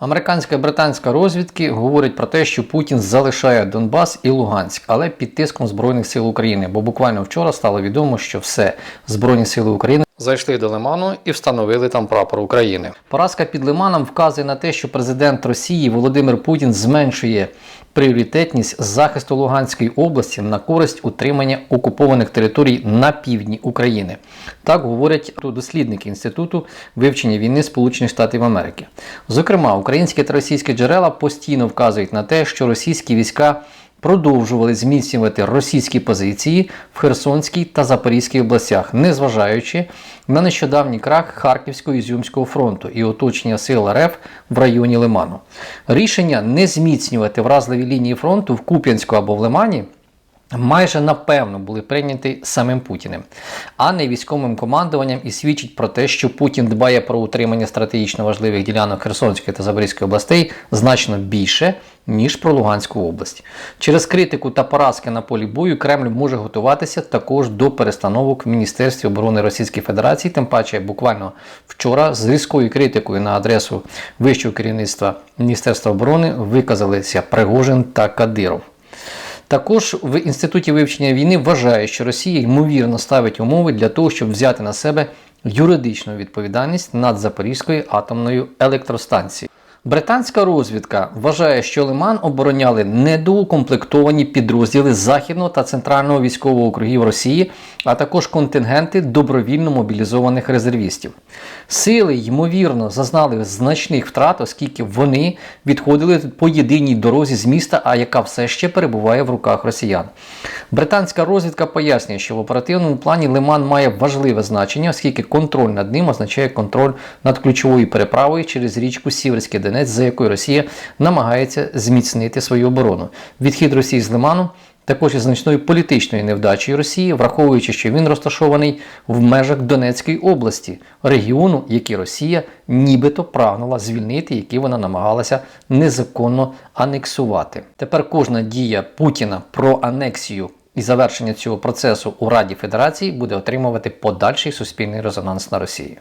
Американська і британська розвідки говорять про те, що Путін залишає Донбас і Луганськ, але під тиском Збройних сил України. Бо буквально вчора стало відомо, що все Збройні сили України зайшли до Лиману і встановили там прапор України. Поразка під Лиманом вказує на те, що президент Росії Володимир Путін зменшує пріоритетність захисту Луганської області на користь утримання окупованих територій на півдні України. Так говорять дослідники інституту вивчення війни Сполучених Штатів Америки. Зокрема, українські та російські джерела постійно вказують на те, що російські війська продовжували зміцнювати російські позиції в Херсонській та Запорізькій областях, незважаючи на нещодавній крах Харківського Ізюмського фронту і оточення сил РФ в районі Лиману. Рішення не зміцнювати вразливі лінії фронту в Куп'янську або в Лимані майже напевно були прийняті самим Путіним, а не військовим командуванням і свідчить про те, що Путін дбає про утримання стратегічно важливих ділянок Херсонської та Запорізької областей значно більше, ніж про Луганську область. Через критику та поразки на полі бою Кремль може готуватися також до перестановок в Міністерстві оборони Російської Федерації, тим паче буквально вчора з різкою критикою на адресу вищого керівництва Міністерства оборони виказалися Пригожин та Кадиров. Також в інституті вивчення війни вважає, що Росія ймовірно ставить умови для того, щоб взяти на себе юридичну відповідальність над Запорізькою атомною електростанцією. Британська розвідка вважає, що Лиман обороняли недоукомплектовані підрозділи Західного та Центрального військового округів Росії, а також контингенти добровільно мобілізованих резервістів. Сили, ймовірно, зазнали значних втрат, оскільки вони відходили по єдиній дорозі з міста, а яка все ще перебуває в руках росіян. Британська розвідка пояснює, що в оперативному плані Лиман має важливе значення, оскільки контроль над ним означає контроль над ключовою переправою через річку Сіверський Донець, за якою Росія намагається зміцнити свою оборону. Відхід Росії з Лиману також із значною політичною невдачею Росії, враховуючи, що він розташований в межах Донецької області, регіону, який Росія нібито прагнула звільнити, який вона намагалася незаконно анексувати. Тепер кожна дія Путіна про анексію і завершення цього процесу у Раді Федерації буде отримувати подальший суспільний резонанс на Росії.